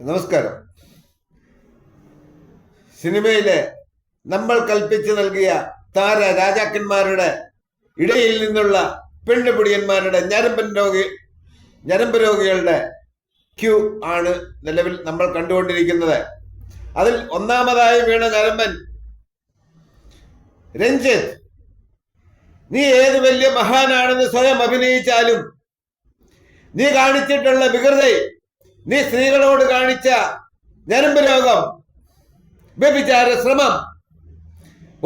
നമസ്കാരം. സിനിമയിലെ നമ്മൾ കൽപ്പിച്ചു നൽകിയ താര രാജാക്കന്മാരുടെ ഇടയിൽ നിന്നുള്ള പെണ്ണുപിടിയന്മാരുടെ ഞരമ്പൻ രോഗി ഞരമ്പ് രോഗികളുടെ ക്യൂ ആണ് നിലവിൽ നമ്മൾ കണ്ടുകൊണ്ടിരിക്കുന്നത്. അതിൽ ഒന്നാമതായി വീണ ഞരമ്പൻ രഞ്ജിത്ത്. നീ ഏത് വലിയ മഹാനാണെന്ന് സ്വയം അഭിനയിച്ചാലും നീ കാണിച്ചിട്ടുള്ള വികൃതി നീ സ്ത്രീകളോട് കാണിച്ച ഞരമ്പ് രോഗം വ്യഭിചാര ശ്രമം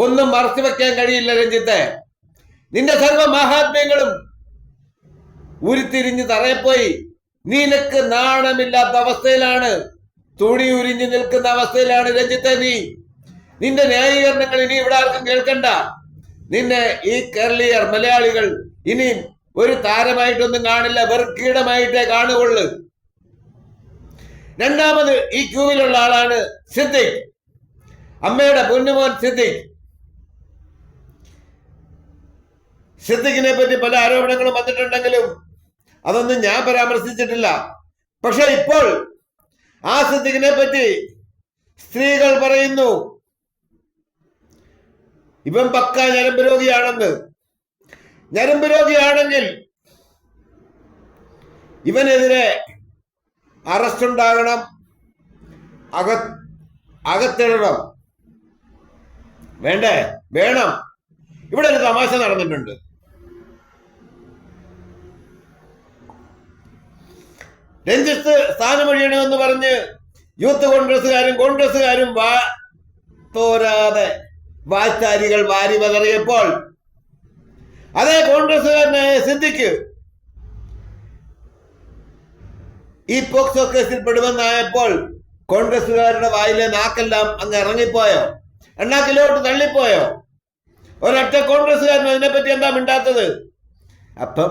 ഒന്നും മറച്ചു വെക്കാൻ കഴിയില്ല രഞ്ജിത്തെ. നിന്റെ സർവ മഹാത്മ്യങ്ങളും ഉരുത്തിരിഞ്ഞ് തറയപ്പോയി. നിനക്ക് നാണമില്ലാത്ത അവസ്ഥയിലാണ് തുണി ഉരിഞ്ഞു നിൽക്കുന്ന അവസ്ഥയിലാണ് രഞ്ജിത്തെ നീ. നിന്റെ ന്യായീകരണങ്ങൾ ഇനി ഇവിടെ ആർക്കും കേൾക്കണ്ട. നിന്നെ ഈ കേരളീയർ മലയാളികൾ ഇനി ഒരു താരമായിട്ടൊന്നും കാണില്ല വെറും കീടമായിട്ടേ കാണുകയുള്ളു. രണ്ടാമത് ഈ ക്യൂവിലുള്ള ആളാണ് സിദ്ദിഖ്. അമ്മയുടെ പൊന്നുമോൻ സിദ്ദിഖ്. സിദ്ദിഖിനെ പറ്റി പല ആരോപണങ്ങളും വന്നിട്ടുണ്ടെങ്കിലും അതൊന്നും ഞാൻ പരാമർശിച്ചിട്ടില്ല. പക്ഷെ ഇപ്പോൾ ആ സിദ്ദിഖിനെ പറ്റി സ്ത്രീകൾ പറയുന്നു ഇവൻ പക്ക ഞരമ്പ് രോഗിയാണെന്ന്. ഞരമ്പ് രോഗിയാണെങ്കിൽ ഇവനെതിരെ അറസ്റ്റ് ഉണ്ടാകണം. അക അകത്തിടണം. വേണ്ടേ? വേണം. ഇവിടെ ഒരു തമാശ നടന്നിട്ടുണ്ട്. രഞ്ജിത്ത് സ്ഥാനമൊഴിയണമെന്ന് പറഞ്ഞ് യൂത്ത് കോൺഗ്രസ്സുകാരും കോൺഗ്രസ്സുകാരും വാ തോരാതെ വാച്ചാരികൾ വാരി വതറിയപ്പോൾ അതേ കോൺഗ്രസ്സുകാരനായ സിദ്ദിഖ് ഈ പോക്സോ കേസിൽ പെടുമെന്നായപ്പോൾ കോൺഗ്രസ്സുകാരുടെ വായിലെ നാക്കെല്ലാം അങ്ങ് ഇറങ്ങിപ്പോയോ? എണ്ണാക്കിലോട്ട് തള്ളിപ്പോയോ? ഒരൊറ്റ കോൺഗ്രസ്സുകാരനും അതിനെപ്പറ്റി എന്താ മിണ്ടാത്തത്? അപ്പം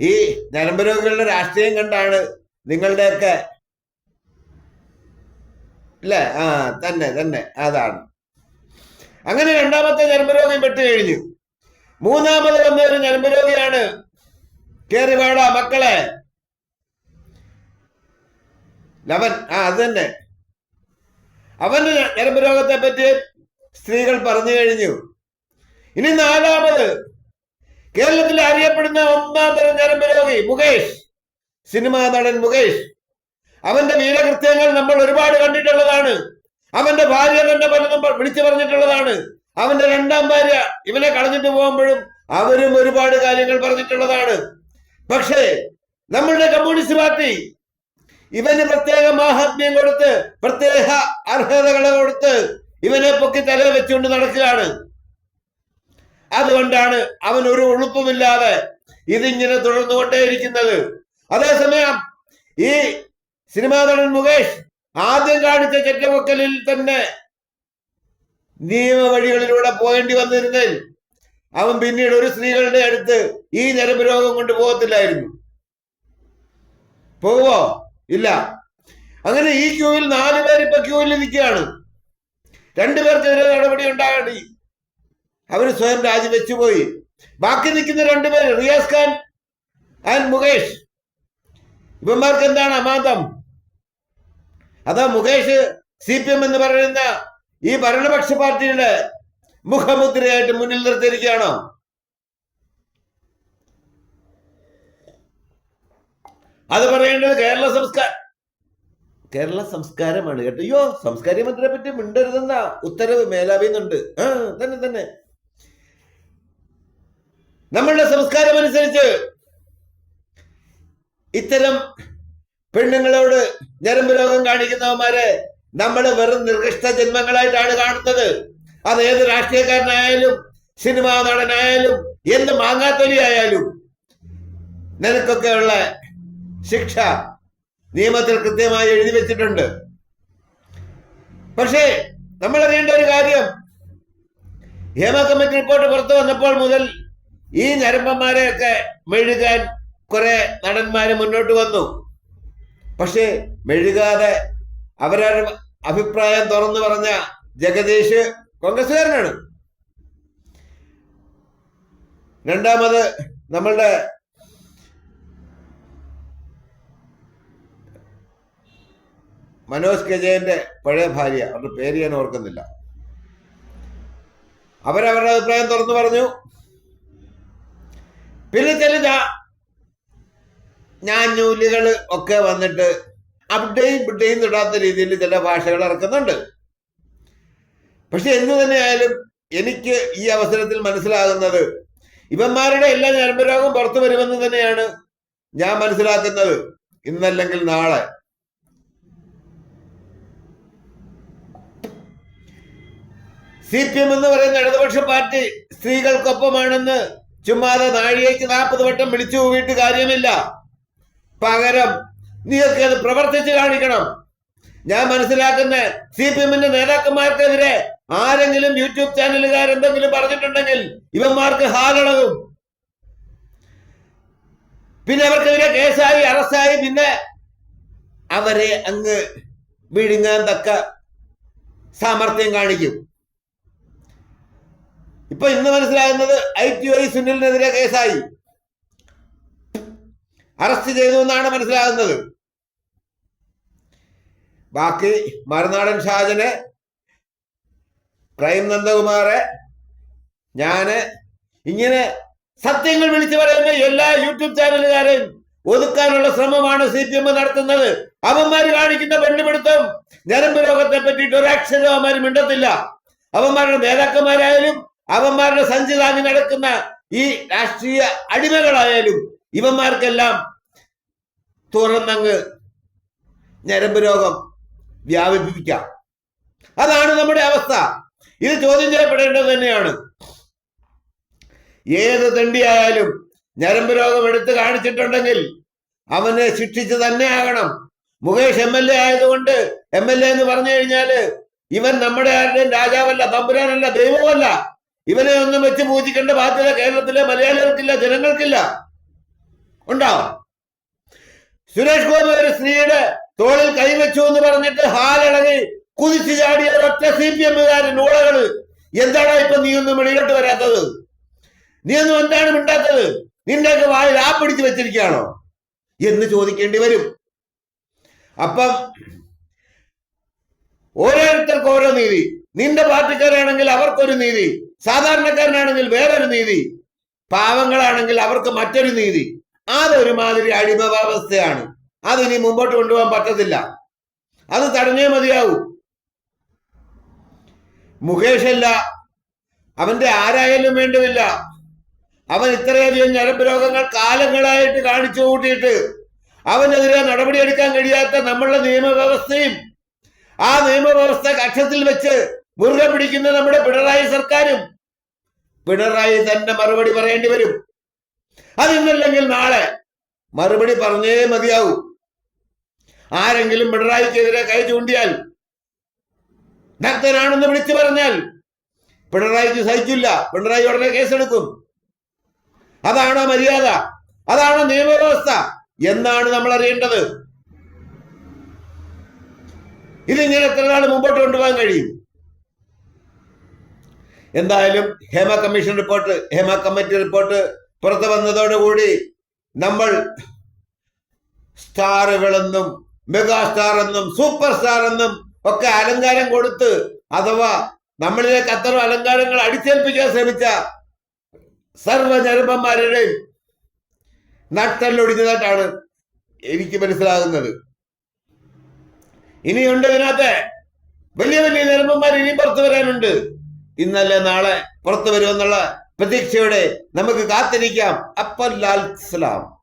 ഈ ഞരമ്പ് രോഗികളുടെ രാഷ്ട്രീയം കണ്ടാണ് നിങ്ങളുടെയൊക്കെ അല്ലേ ആ തന്നെ തന്നെ അതാണ്. അങ്ങനെ രണ്ടാമത്തെ ഞരമ്പ് രോഗം പെട്ട് കഴിഞ്ഞു. മൂന്നാമത് വന്ന ഒരു ഞരമ്പ് രോഗിയാണ് കേറിവാട മക്കളെ. ലവൻ. ആ അത് തന്നെ. അവന്റെ ഞരമ്പ് പറ്റി സ്ത്രീകൾ പറഞ്ഞു കഴിഞ്ഞു. ഇനി നാലാമത്. കേരളത്തിൽ അറിയപ്പെടുന്ന ഒന്നാം തരം ഞരമ്പ് മുകേഷ്. സിനിമാ നടൻ മുകേഷ്. അവന്റെ വീരകൃത്യങ്ങൾ നമ്മൾ ഒരുപാട് കണ്ടിട്ടുള്ളതാണ്. അവന്റെ ഭാര്യ തന്നെ പലതും വിളിച്ചു പറഞ്ഞിട്ടുള്ളതാണ്. അവന്റെ രണ്ടാം ഭാര്യ ഇവനെ കളഞ്ഞിട്ട് പോകുമ്പോഴും അവരും ഒരുപാട് കാര്യങ്ങൾ പറഞ്ഞിട്ടുള്ളതാണ്. പക്ഷേ നമ്മളുടെ കമ്മ്യൂണിസ്റ്റ് പാർട്ടി ഇവന് പ്രത്യേക മാഹാത്മ്യം കൊടുത്ത് പ്രത്യേക അർഹതകൾ കൊടുത്ത് ഇവനെ പൊക്കി തല വെച്ചുകൊണ്ട് നടക്കുകയാണ്. അതുകൊണ്ടാണ് അവൻ ഒരു ഉളുപ്പുമില്ലാതെ ഇതിങ്ങനെ തുടർന്നുകൊണ്ടേയിരിക്കുന്നത്. അതേസമയം ഈ സിനിമാ നടൻ മുകേഷ് ആദ്യം കാണിച്ച ചെറ്റവക്കലിൽ തന്നെ നിയമവഴികളിലൂടെ പോകേണ്ടി വന്നിരുന്നതിൽ അവൻ പിന്നീട് ഒരു സ്ത്രീകളുടെ അടുത്ത് ഈ ഞരമ്പ് രോഗം കൊണ്ട് പോകത്തില്ലായിരുന്നു. പോവോ? ഇല്ല. അങ്ങനെ ഈ ക്യൂവിൽ നാല് പേർ ഇപ്പൊ ക്യൂവിൽ നിൽക്കുകയാണ് രണ്ടുപേർക്കെതിരെ നടപടി ഉണ്ടാകേണ്ടി അവർ സ്വയം രാജിവെച്ചു പോയി. ബാക്കി നിൽക്കുന്ന രണ്ടുപേർ റിയാസ് ഖാൻ ആൻഡ് മുകേഷ്. ഇവന്മാർക്ക് എന്താണ് അമാന്തം? അതാ മുകേഷ് സി പി എം എന്ന് പറയുന്ന ഈ ഭരണപക്ഷ പാർട്ടിയുടെ മുഖമുദ്രയായിട്ട് മുന്നിൽ നിർത്തിയിരിക്കുകയാണോ? അത് പറയേണ്ടത് കേരള സംസ്കാരം കേരള സംസ്കാരമാണ് കേട്ടോ. അയ്യോ സംസ്കാരിക മന്ത്രിയെ പറ്റി മിണ്ടരുതെന്ന ഉത്തരവ് മേലാവിന്നുണ്ട്. തന്നെ തന്നെ. നമ്മളുടെ സംസ്കാരം അനുസരിച്ച് ഇത്തരം പെണ്ണുങ്ങളോട് ഞരമ്പ് രോഗം കാണിക്കുന്നവന്മാരെ നമ്മൾ വെറും നിർകൃഷ്ട ജന്മങ്ങളായിട്ടാണ് കാണുന്നത്. അത് ഏത് രാഷ്ട്രീയക്കാരനായാലും സിനിമാ നടനായാലും എന്ത് മാങ്ങാത്തൊലി ആയാലും നിനക്കൊക്കെയുള്ള ശിക്ഷ നിയമത്തിൽ കൃത്യമായി എഴുതി വെച്ചിട്ടുണ്ട്. പക്ഷേ നമ്മൾ അറിയേണ്ട ഒരു കാര്യം. ഹേമ കമ്മിറ്റി റിപ്പോർട്ട് പുറത്തു വന്നപ്പോൾ മുതൽ ഈ ഞരമ്പന്മാരെയൊക്കെ മെഴുകാൻ കുറെ നടന്മാര് മുന്നോട്ട് വന്നു. പക്ഷേ മെഴുകാതെ അവരുടെ അഭിപ്രായം തുറന്നു പറഞ്ഞ ജഗദീഷ് കോൺഗ്രസ്സുകാരനാണ്. രണ്ടാമത് നമ്മളുടെ മനോജ് കെജയന്റെ പഴയ ഭാര്യ അവരുടെ പേര് ഞാൻ ഓർക്കുന്നില്ല. അവരവരുടെ അഭിപ്രായം തുറന്നു പറഞ്ഞു. പിന്നെ ചില ഞാൻ ഞാഞ്ഞൂലുകൾ ഒക്കെ വന്നിട്ട് അവിടെയും ഇവിടെയും തൊടാത്ത രീതിയിൽ ചില ഭാഷകൾ ഇറക്കുന്നുണ്ട്. പക്ഷെ എന്തു തന്നെയായാലും എനിക്ക് ഈ അവസരത്തിൽ മനസ്സിലാകുന്നത് ഇവന്മാരുടെ എല്ലാ ഞരമ്പ് രോഗം പുറത്തു വരുമെന്ന് തന്നെയാണ് ഞാൻ മനസ്സിലാക്കുന്നത്. ഇന്നല്ലെങ്കിൽ നാളെ. സി പി എം എന്ന് പറയുന്ന ഇടതുപക്ഷ പാർട്ടി സ്ത്രീകൾക്കൊപ്പമാണെന്ന് ചുമ്മാതെ നാഴികയ്ക്ക് നാൽപ്പത് വട്ടം വിളിച്ചു പോയിട്ട് കാര്യമില്ല. പകരം നീയൊക്കെ അത് പ്രവർത്തിച്ച് കാണിക്കണം. ഞാൻ മനസ്സിലാക്കുന്ന സി പി എമ്മിന്റെ നേതാക്കന്മാർക്കെതിരെ ആരെങ്കിലും യൂട്യൂബ് ചാനലുകാർ എന്തെങ്കിലും പറഞ്ഞിട്ടുണ്ടെങ്കിൽ ഇവന്മാർക്ക് ഹാലളകും പിന്നെ അവർക്കെതിരെ കേസായി അറസ്റ്റായി പിന്നെ അവരെ അങ്ങ് വിഴുങ്ങാൻ തക്ക സാമർത്ഥ്യം കാണിക്കും. ഇപ്പൊ ഇന്ന് മനസ്സിലാകുന്നത് ഐ ടി ഐ സുനിലിനെതിരെ കേസായി. അറസ്റ്റ് ചെയ്തു എന്നാണ് മനസ്സിലാകുന്നത്. ബാക്കി മറുനാടൻ ഷാജനെ പ്രൈം നന്ദകുമാറെ ഞാൻ ഇങ്ങനെ സത്യങ്ങൾ വിളിച്ചു പറയുന്ന എല്ലാ യൂട്യൂബ് ചാനലുകാരെയും ഒതുക്കാനുള്ള ശ്രമമാണ് സി പി എം നടത്തുന്നത്. അവന്മാര് കാണിക്കുന്ന പെണ്ണുപിടുത്തം ഞരമ്പ് രോഗത്തെ പറ്റിയിട്ട് അക്ഷരം അവന്മാർ മിണ്ടത്തില്ല. അവന്മാരുടെ നേതാക്കന്മാരായാലും അവന്മാരുടെ സഞ്ചി താങ്ങി നടക്കുന്ന ഈ രാഷ്ട്രീയ അടിമകളായാലും ഇവന്മാർക്കെല്ലാം തുറന്നങ്ങ് ഞരമ്പ് രോഗം വ്യാപിപ്പിക്കാം. അതാണ് നമ്മുടെ അവസ്ഥ. ഇത് ചോദ്യം ചെയ്യപ്പെടേണ്ടത് തന്നെയാണ്. ഏത് തണ്ടിയായാലും ഞരമ്പ് രോഗം എടുത്ത് കാണിച്ചിട്ടുണ്ടെങ്കിൽ അവനെ ശിക്ഷിച്ച് തന്നെ ആകണം. മുകേഷ് എം എൽ എ ആയതുകൊണ്ട് എം എൽ എ എന്ന് പറഞ്ഞു കഴിഞ്ഞാൽ ഇവൻ നമ്മുടെ ആരുടെയും രാജാവല്ല തമ്പുരാനല്ല ദൈവമല്ല. ഇവനെ ഒന്നും വെച്ച് പൂജിക്കേണ്ട ബാധ്യത കേരളത്തിലെ മലയാളികൾക്കില്ല ജനങ്ങൾക്കില്ല. ഉണ്ടാവും സുരേഷ് ഗോപി ഒരു സ്ത്രീയുടെ തോളിൽ കൈവച്ചു എന്ന് പറഞ്ഞിട്ട് ഹാലിളകി കുതിച്ചു ചാടിയ ഒറ്റ സി പി എമ്മുകാരൻ ഊളകൾ എന്താണ് ഇപ്പൊ നീ ഒന്നും വെളിയിലോട്ട് വരാത്തത്? നീ ഒന്നും എന്താണ് മിണ്ടാത്തത്? നിന്റെയൊക്കെ വായിൽ ആ പിടിച്ചു വെച്ചിരിക്കുകയാണോ? എന്ന് ചോദിക്കേണ്ടി വരും. അപ്പം ഓരോരുത്തർക്ക് ഓരോ നീതി. നിന്റെ പാർട്ടിക്കാരാണെങ്കിൽ അവർക്കൊരു നീതി. സാധാരണക്കാരനാണെങ്കിൽ വേറൊരു നീതി. പാവങ്ങളാണെങ്കിൽ അവർക്ക് മറ്റൊരു നീതി. അതൊരുമാതിരി അടിമവ്യവസ്ഥയാണ് അതിനി മുമ്പോട്ട് കൊണ്ടുപോകാൻ പറ്റത്തില്ല. അത് തടഞ്ഞേ മതിയാവൂ. മുകേഷ് അല്ല അവന്റെ ആരായാലും വേണ്ടുമില്ല അവൻ ഇത്രയധികം ഞരമ്പ് രോഗങ്ങൾ കാലങ്ങളായിട്ട് കാണിച്ചു കൂട്ടിയിട്ട് അവനെതിരെ നടപടിയെടുക്കാൻ കഴിയാത്ത നമ്മളുടെ നിയമവ്യവസ്ഥയും ആ നിയമവ്യവസ്ഥ കക്ഷത്തിൽ വെച്ച് മുറുകെ പിടിക്കുന്ന നമ്മുടെ പിണറായി സർക്കാരും പിണറായി തന്നെ മറുപടി പറയേണ്ടി വരും. അതിന്നല്ലെങ്കിൽ നാളെ മറുപടി പറഞ്ഞേ മതിയാവൂ. ആരെങ്കിലും പിണറായിക്കെതിരെ കൈ ചൂണ്ടിയാൽ ഭക്തനാണെന്ന് വിളിച്ചു പറഞ്ഞാൽ പിണറായിക്ക് സഹിക്കില്ല പിണറായി ഉടനെ കേസെടുക്കും. അതാണോ മര്യാദ? അതാണോ നിയമവ്യവസ്ഥ? എന്നാണ് നമ്മൾ അറിയേണ്ടത്. ഇതിങ്ങനെ എത്ര നാൾ മുമ്പോട്ട് കൊണ്ടുപോകാൻ കഴിയും? എന്തായാലും Hema commission report Hema committee report പുറത്തു വന്നതോടുകൂടി നമ്മൾ സ്റ്റാറുകളെന്നും മെഗാ സ്റ്റാർ എന്നും സൂപ്പർ സ്റ്റാർ എന്നും ഒക്കെ അലങ്കാരം കൊടുത്ത് അഥവാ നമ്മളിലേക്ക് അത്തരം അലങ്കാരങ്ങൾ അടിച്ചേൽപ്പിക്കാൻ ശ്രമിച്ച സർവ ഞരമ്പന്മാരുടെയും നട്ടല്ലൊടിഞ്ഞതായിട്ടാണ് എനിക്ക് മനസ്സിലാകുന്നത്. ഇനിയുണ്ട് ഇതിനകത്ത്. വലിയ വലിയ നിരമ്പന്മാർ ഇനിയും പുറത്തു വരാനുണ്ട്. ഇന്നല്ലേ നാളെ പുറത്തു വരുമെന്നുള്ള പ്രതീക്ഷയോടെ നമുക്ക് കാത്തിരിക്കാം. അപ്പല്ലാൽ സലാം.